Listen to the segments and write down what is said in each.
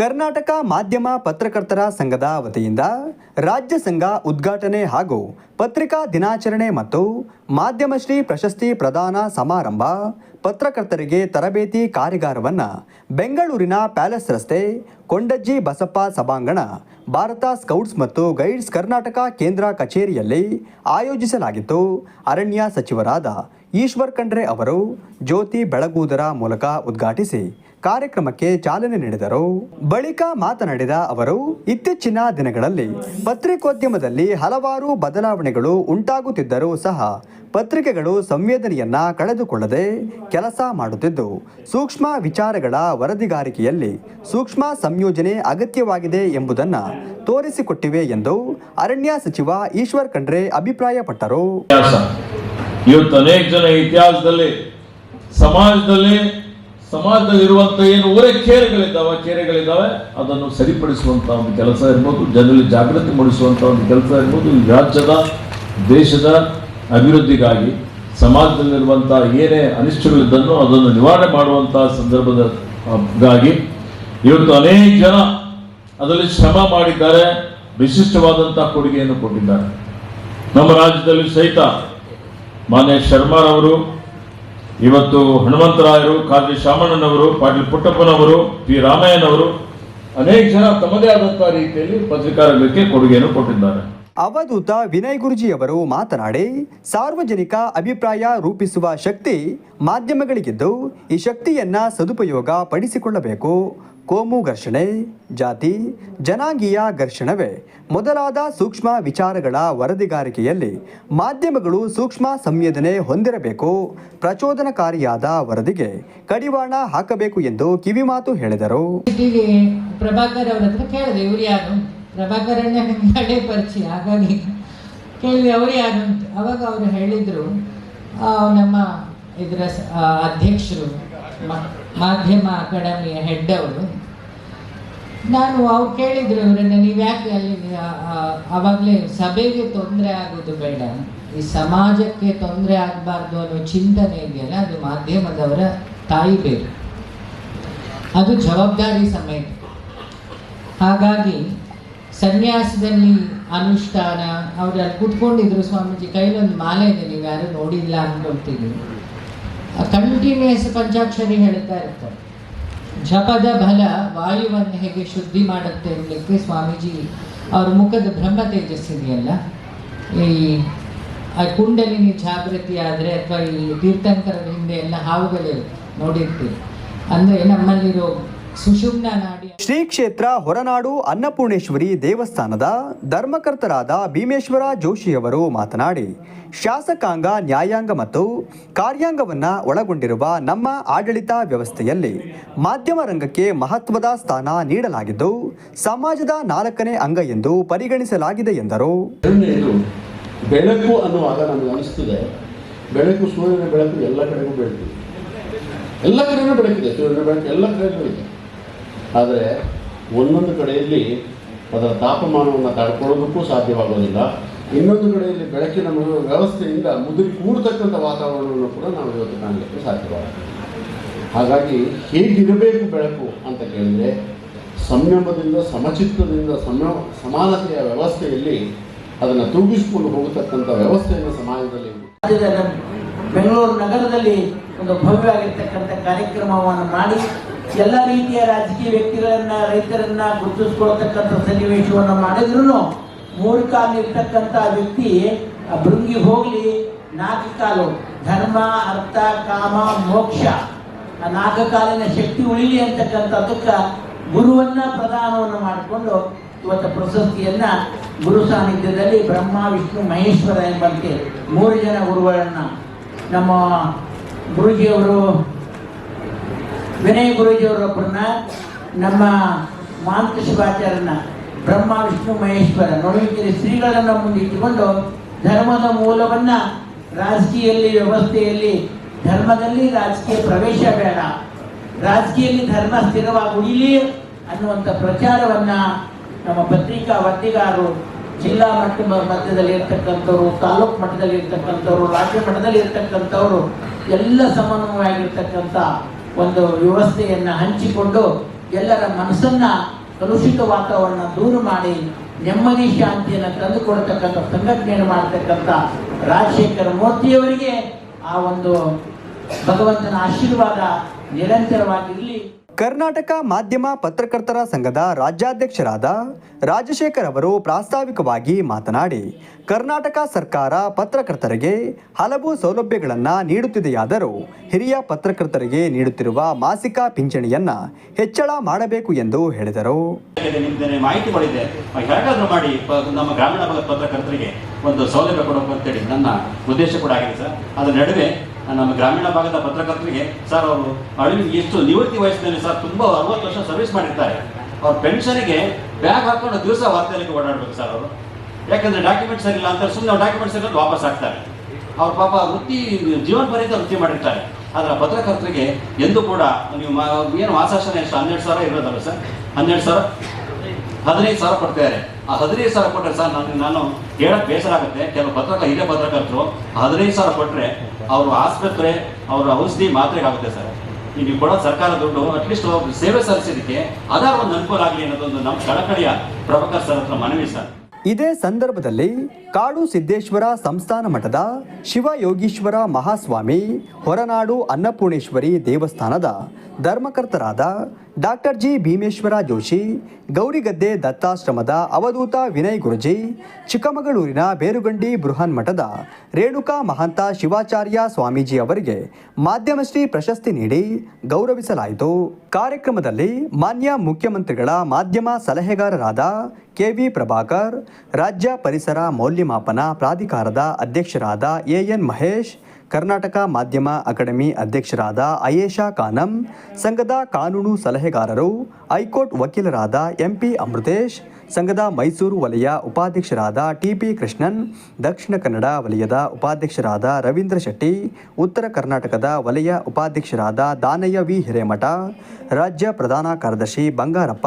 ಕರ್ನಾಟಕ ಮಾಧ್ಯಮ ಪತ್ರಕರ್ತರ ಸಂಘದ ವತಿಯಿಂದ ರಾಜ್ಯ ಸಂಘ ಉದ್ಘಾಟನೆ ಹಾಗೂ ಪತ್ರಿಕಾ ದಿನಾಚರಣೆ ಮತ್ತು ಮಾಧ್ಯಮಶ್ರೀ ಪ್ರಶಸ್ತಿ ಪ್ರದಾನ ಸಮಾರಂಭ ಪತ್ರಕರ್ತರಿಗೆ ತರಬೇತಿ ಕಾರ್ಯಾಗಾರವನ್ನು ಬೆಂಗಳೂರಿನ ಪ್ಯಾಲೇಸ್ ರಸ್ತೆ ಕೊಂಡಜ್ಜಿ ಬಸಪ್ಪ ಸಭಾಂಗಣ, ಭಾರತ ಸ್ಕೌಟ್ಸ್ ಮತ್ತು ಗೈಡ್ಸ್ ಕರ್ನಾಟಕ ಕೇಂದ್ರ ಕಚೇರಿಯಲ್ಲಿ ಆಯೋಜಿಸಲಾಗಿತ್ತು. ಅರಣ್ಯ ಸಚಿವರಾದ ಈಶ್ವರ್ ಖಂಡ್ರೆ ಅವರು ಜ್ಯೋತಿ ಬೆಳಗುವುದರ ಮೂಲಕ ಉದ್ಘಾಟಿಸಿ ಕಾರ್ಯಕ್ರಮಕ್ಕೆ ಚಾಲನೆ ನೀಡಿದರು. ಬಳಿಕ ಮಾತನಾಡಿದ ಅವರು, ಇತ್ತೀಚಿನ ದಿನಗಳಲ್ಲಿ ಪತ್ರಿಕೋದ್ಯಮದಲ್ಲಿ ಹಲವಾರು ಬದಲಾವಣೆಗಳು ಉಂಟಾಗುತ್ತಿದ್ದರೂ ಸಹ ಪತ್ರಿಕೆಗಳು ಸಂವೇದನೆಯನ್ನ ಕಳೆದುಕೊಳ್ಳದೆ ಕೆಲಸ ಮಾಡುತ್ತಿದ್ದು, ಸೂಕ್ಷ್ಮ ವಿಚಾರಗಳ ವರದಿಗಾರಿಕೆಯಲ್ಲಿ ಸೂಕ್ಷ್ಮ ಸಂಯೋಜನೆ ಅಗತ್ಯವಾಗಿದೆ ಎಂಬುದನ್ನು ತೋರಿಸಿಕೊಟ್ಟಿವೆ ಎಂದು ಅರಣ್ಯ ಸಚಿವ ಈಶ್ವರ್ ಖಂಡ್ರೆ ಅಭಿಪ್ರಾಯಪಟ್ಟರು. ಇವತ್ತು ಅನೇಕ ಜನ ಇತಿಹಾಸದಲ್ಲಿ, ಸಮಾಜದಲ್ಲಿ ಸಮಾಜದಲ್ಲಿ ಇರುವಂತ ಏನು ಊರೇ ಕೇರೆಗಳಿದ್ದಾವೆ ಕೇರೆಗಳಿದ್ದಾವೆ, ಅದನ್ನು ಸರಿಪಡಿಸುವಂತ ಒಂದು ಕೆಲಸ ಇರ್ಬೋದು, ಜನರಲ್ಲಿ ಜಾಗೃತಿ ಮೂಡಿಸುವಂತ ಒಂದು ಕೆಲಸ ಇರ್ಬೋದು ರಾಜ್ಯದ, ದೇಶದ ಅಭಿವೃದ್ಧಿಗಾಗಿ, ಸಮಾಜದಲ್ಲಿರುವಂತಹ ಏನೇ ಅನಿಷ್ಟಗಳಿದ್ದನ್ನು ಅದನ್ನು ನಿವಾರಣೆ ಮಾಡುವಂತಹ ಸಂದರ್ಭದ ಗಾಗಿ ಇವತ್ತು ಅನೇಕ ಜನ ಅದರಲ್ಲಿ ಶ್ರಮ ಮಾಡಿದ್ದಾರೆ, ವಿಶಿಷ್ಟವಾದಂತಹ ಕೊಡುಗೆಯನ್ನು ಕೊಟ್ಟಿದ್ದಾರೆ. ನಮ್ಮ ರಾಜ್ಯದಲ್ಲಿ ಸಹಿತ ಮಾನ್ಯ ಶರ್ಮಾರವರು ಇವತ್ತು ಹನುಮಂತರಾಯರು ಕಾರ್ಜಿ ಶಾಮಣ್ಣನವರು, ಪಾಟೀಲ್ ಪುಟ್ಟಪ್ಪನವರು, ಪಿ ರಾಮಯ್ಯನವರು ಅನೇಕ ಜನ ತಮ್ಮದೇ ಆದಂತಹ ರೀತಿಯಲ್ಲಿ ಪತ್ರಿಕಾರಂಗಕ್ಕೆ ಕೊಡುಗೆಯನ್ನು ಕೊಟ್ಟಿದ್ದಾರೆ. ಅವಧೂತ ವಿನಯ್ ಗುರುಜಿಯವರು ಮಾತನಾಡಿ, ಸಾರ್ವಜನಿಕ ಅಭಿಪ್ರಾಯ ರೂಪಿಸುವ ಶಕ್ತಿ ಮಾಧ್ಯಮಗಳಿಗಿದ್ದು, ಈ ಶಕ್ತಿಯನ್ನ ಸದುಪಯೋಗ ಪಡಿಸಿಕೊಳ್ಳಬೇಕು. ಕೋಮು ಘರ್ಷಣೆ, ಜಾತಿ, ಜನಾಂಗೀಯ ಘರ್ಷಣವೇ. ಮೊದಲಾದ ಸೂಕ್ಷ್ಮ ವಿಚಾರಗಳ ವರದಿಗಾರಿಕೆಯಲ್ಲಿ ಮಾಧ್ಯಮಗಳು ಸೂಕ್ಷ್ಮ ಸಂವೇದನೆ ಹೊಂದಿರಬೇಕು. ಪ್ರಚೋದನಕಾರಿಯಾದ ವರದಿಗೆ ಕಡಿವಾಣ ಹಾಕಬೇಕು ಎಂದು ಕಿವಿಮಾತು ಹೇಳಿದರು. ಪ್ರಭಾಕರ್ ಅವರ ಹತ್ರ ಕೇಳಿದೆ, ಇವ್ರು ಯಾರು? ಪ್ರಭಾಕರ್ ಅಣ್ಣ ಹಳೆ ಪರಿಚಯ, ಹಾಗಾಗಿ ಕೇಳಿದೆ, ಅವ್ರು ಯಾರು ಅಂತ. ಅವಾಗ ಅವರು ಹೇಳಿದರು ನಮ್ಮ ಇದರ ಅಧ್ಯಕ್ಷರು ಮಾಧ್ಯಮ ಅಕಾಡೆಮಿಯ ಹೆಡ್ ಅವರು. ನಾನು ಅವ್ರು ಕೇಳಿದ್ರು ಇವರನ್ನ ನೀವು ಯಾಕೆ ಅಲ್ಲಿ ಆವಾಗಲೇ ಸಭೆಗೆ ತೊಂದರೆ ಆಗೋದು ಬೇಡ. ಈ ಸಮಾಜಕ್ಕೆ ತೊಂದರೆ ಆಗಬಾರ್ದು ಅನ್ನೋ ಚಿಂತನೆ ಇದೆಯಲ್ಲ, ಅದು ಮಾಧ್ಯಮದವರ ತಾಯಿ ಬೇರು. ಅದು ಜವಾಬ್ದಾರಿ ಸಮೇತ. ಹಾಗಾಗಿ ಸನ್ಯಾಸದಲ್ಲಿ ಅನುಷ್ಠಾನ, ಅವ್ರಲ್ಲಿ ಕುತ್ಕೊಂಡಿದ್ರು ಸ್ವಾಮೀಜಿ, ಕೈಲೊಂದು ಮಾಲೆ ಇದೆ, ನೀವು ಯಾರು ನೋಡಿಲ್ಲ ಅನ್ಕೊಳ್ತೀನಿ ಕಂಟಿನ್ಯೂಸ್ ಪಂಚಾಕ್ಷರಿ ಹೇಳ್ತಾ ಇರ್ತಾರೆ. ಜಪದ ಬಲ ವಾಯುವನ್ನು ಹೇಗೆ ಶುದ್ಧಿ ಮಾಡುತ್ತೆ ಅನ್ನಲಿಕ್ಕೆ ಸ್ವಾಮೀಜಿ, ಅವ್ರ ಮುಖದ ಬ್ರಹ್ಮ ತೇಜಸ್ಸಿದೆಯಲ್ಲ ಈ ಕುಂಡಲಿನಿ ಜಾಗೃತಿ ಆದರೆ ಅಥವಾ ಈ ತೀರ್ಥಂಕರ ಹಿಂದೆ ಎಲ್ಲ ಹಾವುಗಳಿರುತ್ತೆ, ನೋಡಿರ್ತೀವಿ. ಅಂದರೆ ನಮ್ಮಲ್ಲಿರೋ ಶ್ರೀ ಕ್ಷೇತ್ರ ಹೊರನಾಡು ಅನ್ನಪೂರ್ಣೇಶ್ವರಿ ದೇವಸ್ಥಾನದ ಧರ್ಮಕರ್ತರಾದ ಭೀಮೇಶ್ವರ ಜೋಶಿಯವರು ಮಾತನಾಡಿ ಶಾಸಕಾಂಗ ನ್ಯಾಯಾಂಗ ಮತ್ತು ಕಾರ್ಯಾಂಗವನ್ನ ಒಳಗೊಂಡಿರುವ ನಮ್ಮ ಆಡಳಿತ ವ್ಯವಸ್ಥೆಯಲ್ಲಿ ಮಾಧ್ಯಮ ರಂಗಕ್ಕೆ ಮಹತ್ವದ ಸ್ಥಾನ ನೀಡಲಾಗಿದ್ದು ಸಮಾಜದ ನಾಲ್ಕನೇ ಅಂಗ ಎಂದು ಪರಿಗಣಿಸಲಾಗಿದೆ ಎಂದರು. ಬೆಳಕು ಅನ್ನುವಾಗ ನಮಗೆ ಅನಿಸ್ತದೆ. ಬೆಳಕು ಸೂರ್ಯನ ಬೆಳಕು ಎಲ್ಲ ಕಡೆಗೂ ಬೆಳಕಿದೆ ಎಲ್ಲ ಕಡೆಗೂ ಬೆಳಕಿದೆ. ಸೂರ್ಯನ ಬೆಳಕು ಎಲ್ಲ ಕಡೆಗೂ ಇದೆ ಆದರೆ ಒಂದೊಂದು ಕಡೆಯಲ್ಲಿ ಅದರ ತಾಪಮಾನವನ್ನು ತಡ್ಕೊಳ್ಳೋದಕ್ಕೂ ಸಾಧ್ಯವಾಗೋದಿಲ್ಲ. ಇನ್ನೊಂದು ಕಡೆಯಲ್ಲಿ ಬೆಳಕಿನ ವ್ಯವಸ್ಥೆಯಿಂದ ಮುದುರಿ ಕೂಡತಕ್ಕಂಥ ವಾತಾವರಣವನ್ನು ಕೂಡ ನಾವು ಇವತ್ತು ಕಾಣಲಿಕ್ಕೆ ಸಾಧ್ಯವಾಗುತ್ತೆ. ಹಾಗಾಗಿ ಹೇಗಿರಬೇಕು ಬೆಳಕು ಅಂತ ಕೇಳಿದರೆ, ಸಂಯಮದಿಂದ, ಸಮಚಿತ್ತದಿಂದ, ಸಮ, ಸಮಾನತೆಯ ವ್ಯವಸ್ಥೆಯಲ್ಲಿ ಅದನ್ನು ತೂಗಿಸಿಕೊಂಡು ಹೋಗತಕ್ಕಂಥ ವ್ಯವಸ್ಥೆಯನ್ನು ಸಮಾಜದಲ್ಲಿ ಬೆಂಗಳೂರು ನಗರದಲ್ಲಿ ಒಂದು ಭವ್ಯವಾಗಿರ್ತಕ್ಕಂಥ ಕಾರ್ಯಕ್ರಮವನ್ನು ಮಾಡಿ ಎಲ್ಲ ರೀತಿಯ ರಾಜಕೀಯ ವ್ಯಕ್ತಿಗಳನ್ನ, ರೈತರನ್ನ ಗುರುತಿಸ್ಕೊಳ್ತಕ್ಕಂಥ ಸನ್ನಿವೇಶವನ್ನು ಮಾಡಿದ್ರು ಮೂರು ಕಾಲು ಇರ್ತಕ್ಕಂಥ ವ್ಯಕ್ತಿ ಭೃಂಗಿ ಹೋಗಲಿ ನಾಲ್ಕು ಕಾಲು, ಧರ್ಮ, ಅರ್ಥ, ಕಾಮ, ಮೋಕ್ಷ, ಆ ನಾಲ್ಕು ಕಾಲಿನ ಶಕ್ತಿ ಉಳಿಲಿ ಅಂತಕ್ಕಂಥದ್ದಕ್ಕೆ ಗುರುವನ್ನ ಪ್ರದಾನವನ್ನು ಮಾಡಿಕೊಂಡು ಇವತ್ತು ಪ್ರಶಸ್ತಿಯನ್ನ ಗುರು ಸಾನ್ನಿಧ್ಯದಲ್ಲಿ ಬ್ರಹ್ಮ, ವಿಷ್ಣು, ಮಹೇಶ್ವರ ಎಂಬಂತೆ ಮೂರು ಜನ ಗುರುಗಳನ್ನ ನಮ್ಮ ಗುರುಜಿಯವರು, ವಿನಯ್ ಗುರೂಜಿಯವರೊಬ್ಬರನ್ನ ನಮ್ಮ ಮಾಂತ ಶಿವಾಚಾರ್ಯನ ಬ್ರಹ್ಮ, ವಿಷ್ಣು, ಮಹೇಶ್ವರ ಶ್ರೀಗಳನ್ನು ಮುಂದೆ ಇಟ್ಟುಕೊಂಡು ಧರ್ಮದ ಮೂಲವನ್ನ ರಾಜಕೀಯಲ್ಲಿ, ವ್ಯವಸ್ಥೆಯಲ್ಲಿ, ಧರ್ಮದಲ್ಲಿ ರಾಜಕೀಯ ಪ್ರವೇಶ ಬೇಡ. ರಾಜಕೀಯದಲ್ಲಿ ಧರ್ಮ ಸ್ಥಿರವಾಗಿ ಉಳಿಲಿ ಅನ್ನುವಂಥ ಪ್ರಚಾರವನ್ನ ನಮ್ಮ ಪತ್ರಿಕಾ ವರದಿಗಾರರು ಜಿಲ್ಲಾ ಮಟ್ಟ ಮಧ್ಯದಲ್ಲಿ ಇರ್ತಕ್ಕಂಥವ್ರು ತಾಲೂಕು ಮಟ್ಟದಲ್ಲಿ ಇರ್ತಕ್ಕಂಥವ್ರು ರಾಜ್ಯ ಮಟ್ಟದಲ್ಲಿ ಇರ್ತಕ್ಕಂಥವ್ರು ಎಲ್ಲ ಸಮನ್ವಯವಾಗಿರ್ತಕ್ಕಂಥ ಒಂದು ವ್ಯವಸ್ಥೆಯನ್ನು ಹಂಚಿಕೊಂಡು ಎಲ್ಲರ ಮನಸ್ಸನ್ನ ಕಲುಷಿತ ವಾತಾವರಣ ದೂರ ಮಾಡಿ ನೆಮ್ಮದಿ ಶಾಂತಿಯನ್ನು ತಂದುಕೊಡ್ತಕ್ಕಂಥ ಸಂಘಟನೆಯನ್ನು ಮಾಡತಕ್ಕಂಥ ರಾಜಶೇಖರ ಮೂರ್ತಿಯವರಿಗೆ ಆ ಒಂದು ಭಗವಂತನ ಆಶೀರ್ವಾದ ನಿರಂತರವಾಗಿರಲಿ ಕರ್ನಾಟಕ ಮಾಧ್ಯಮ ಪತ್ರಕರ್ತರ ಸಂಘದ ರಾಜ್ಯಾಧ್ಯಕ್ಷರಾದ ರಾಜಶೇಖರ್ ಅವರು ಪ್ರಾಸ್ತಾವಿಕವಾಗಿ ಮಾತನಾಡಿ, ಕರ್ನಾಟಕ ಸರ್ಕಾರ ಪತ್ರಕರ್ತರಿಗೆ ಹಲವು ಸೌಲಭ್ಯಗಳನ್ನು ನೀಡುತ್ತಿದೆಯಾದರೂ ಹಿರಿಯ ಪತ್ರಕರ್ತರಿಗೆ ನೀಡುತ್ತಿರುವ ಮಾಸಿಕ ಪಿಂಚಣಿಯನ್ನು ಹೆಚ್ಚಳ ಮಾಡಬೇಕು ಎಂದು ಹೇಳಿದರು. ಮಾಹಿತಿ ಮಾಡಿದೆ ಮಾಡಿ ನಮ್ಮ ಗ್ರಾಮೀಣ ಪತ್ರಕರ್ತರಿಗೆ ಒಂದು ಸೌಲಭ್ಯ ಕೊಡಬೇಕು ಅಂತೇಳಿ ನನ್ನ ಉದ್ದೇಶ ಕೂಡ ಆಗಿದೆ ಸರ್. ಅದರ ನಡುವೆ ನಮ್ಮ ಗ್ರಾಮೀಣ ಭಾಗದ ಪತ್ರಕರ್ತರಿಗೆ ಸರ್ ಅವರು ಅಳಿವಿನ ಎಷ್ಟು ನಿವೃತ್ತಿ ವಯಸ್ಸಿನಲ್ಲಿ ಸರ್ ತುಂಬ ಅರವತ್ತು ವರ್ಷ ಸರ್ವಿಸ್ ಮಾಡಿರ್ತಾರೆ. ಅವ್ರ ಪೆನ್ಷನ್ಗೆ ಬ್ಯಾಗ್ ಹಾಕೊಂಡು ದಿವಸ ವಾರ್ತೆಯಲ್ಲಿ ಓಡಾಡ್ಬೇಕು ಸರ್ ಅವರು. ಯಾಕಂದ್ರೆ ಡಾಕ್ಯುಮೆಂಟ್ಸ್ ಇಲ್ಲ ಅಂತ ಸುಮ್ಮನೆ ಡಾಕ್ಯುಮೆಂಟ್ಸ್ ಇರೋದು ವಾಪಸ್ ಹಾಕ್ತಾರೆ. ಅವ್ರ ಪಾಪ ವೃತ್ತಿ, ಜೀವನ ಪರ್ಯಂತ ವೃತ್ತಿ ಮಾಡಿರ್ತಾರೆ. ಆದ್ರೆ ಪತ್ರಕರ್ತರಿಗೆ ಎಂದು ಕೂಡ ನೀವು ಏನು ಮಾಸಾಶನ ಎಷ್ಟು ಹನ್ನೆರಡು ಸಾವಿರ ಇರೋದಲ್ಲ ಸರ್? ಹನ್ನೆರಡು ಸಾವಿರ? ಹದಿನೈದು ಸಾವಿರ ಕೊಡ್ತಾರೆ ಆ ಹದಿನೈದು ಸಾವಿರ ಕೊಟ್ಟರೆ ಸರ್ ನನಗೆ ನಾನು ಹೇಳಕ್ ಬೇಸರ ಆಗುತ್ತೆ. ಕೆಲವು ಪತ್ರಕ ಹಿರಿಯ ಪತ್ರಕರ್ತರು ಹದಿನೈದು ಸಾವಿರ ಕೊಟ್ಟರೆ ಅವರು ಆಸ್ಪತ್ರೆ, ಅವರ ಔಷಧಿ ಮಾತ್ರೆಗೆ ಆಗುತ್ತೆ ಸರ್ ನೀವು ಕೊಡೋ ಸರ್ಕಾರ ದುಡ್ಡು ಅಟ್ಲೀಸ್ಟ್ ಸೇವೆ ಸಲ್ಲಿಸೋದಕ್ಕೆ ಅದಾರ ಒಂದು ಅನುಕೂಲ ಆಗಲಿ ಅನ್ನೋದೊಂದು ನಮ್ಮ ಕಳಕಳಿಯ ಪ್ರಭಾಕರ್ ಸರ್ ಹತ್ರ ಮನವಿ ಸರ್. ಇದೇ ಸಂದರ್ಭದಲ್ಲಿ ಕಾಡು ಸಿದ್ದೇಶ್ವರ ಸಂಸ್ಥಾನ ಮಠದ ಶಿವಯೋಗೀಶ್ವರ ಮಹಾಸ್ವಾಮಿ, ಹೊರನಾಡು ಅನ್ನಪೂರ್ಣೇಶ್ವರಿ ದೇವಸ್ಥಾನದ ಧರ್ಮಕರ್ತರಾದ ಡಾಕ್ಟರ್ ಜಿ ಭೀಮೇಶ್ವರ ಜೋಶಿ ಗೌರಿಗದ್ದೆ ದತ್ತಾಶ್ರಮದ ಅವಧೂತ ವಿನಯ್ ಗುರುಜಿ, ಚಿಕ್ಕಮಗಳೂರಿನ ಬೇರುಗಂಡಿ ಬೃಹನ್ ಮಠದ ರೇಣುಕಾ ಮಹಾಂತ ಶಿವಾಚಾರ್ಯ ಸ್ವಾಮೀಜಿ ಅವರಿಗೆ ಮಾಧ್ಯಮಶ್ರೀ ಪ್ರಶಸ್ತಿ ನೀಡಿ ಗೌರವಿಸಲಾಯಿತು. ಕಾರ್ಯಕ್ರಮದಲ್ಲಿ ಮಾನ್ಯ ಮುಖ್ಯಮಂತ್ರಿಗಳ ಮಾಧ್ಯಮ ಸಲಹೆಗಾರರಾದ ಕೆವಿ ಪ್ರಭಾಕರ್, ರಾಜ್ಯ ಪರಿಸರ ಮೌಲ್ಯಮಾಪನ ಪ್ರಾಧಿಕಾರದ ಅಧ್ಯಕ್ಷರಾದ ಎಎನ್ ಮಹೇಶ್ ಕರ್ನಾಟಕ ಮಾಧ್ಯಮ ಅಕಾಡೆಮಿ ಅಧ್ಯಕ್ಷರಾದ ಅಯೇಷಾ ಕಾನಂ ಸಂಘದ ಕಾನೂನು ಸಲಹೆಗಾರರು ಹೈಕೋರ್ಟ್ ವಕೀಲರಾದ ಎಂಪಿ ಅಮೃತೇಶ್ ಸಂಘದ ಮೈಸೂರು ವಲಯ ಉಪಾಧ್ಯಕ್ಷರಾದ ಟಿಪಿ ಕೃಷ್ಣನ್, ದಕ್ಷಿಣ ಕನ್ನಡ ವಲಯದ ಉಪಾಧ್ಯಕ್ಷರಾದ ರವೀಂದ್ರ ಶೆಟ್ಟಿ, ಉತ್ತರ ಕರ್ನಾಟಕದ ವಲಯ ಉಪಾಧ್ಯಕ್ಷರಾದ ದಾನಯ್ಯ ವಿ. ಹಿರೇಮಠ, ರಾಜ್ಯ ಪ್ರಧಾನ ಕಾರ್ಯದರ್ಶಿ ಬಂಗಾರಪ್ಪ,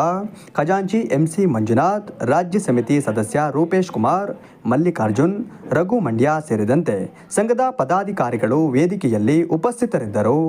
ಖಜಾಂಚಿ ಎಂಸಿ ಮಂಜುನಾಥ್, ರಾಜ್ಯ ಸಮಿತಿ ಸದಸ್ಯ ರೂಪೇಶ್ ಕುಮಾರ್, ಮಲ್ಲಿಕಾರ್ಜುನ್, ರಘು ಮಂಡ್ಯ ಸೇರಿದಂತೆ ಸಂಘದ ಪದಾಧಿಕಾರಿಗಳು ವೇದಿಕೆಯಲ್ಲಿ ಉಪಸ್ಥಿತರಿದ್ದರು.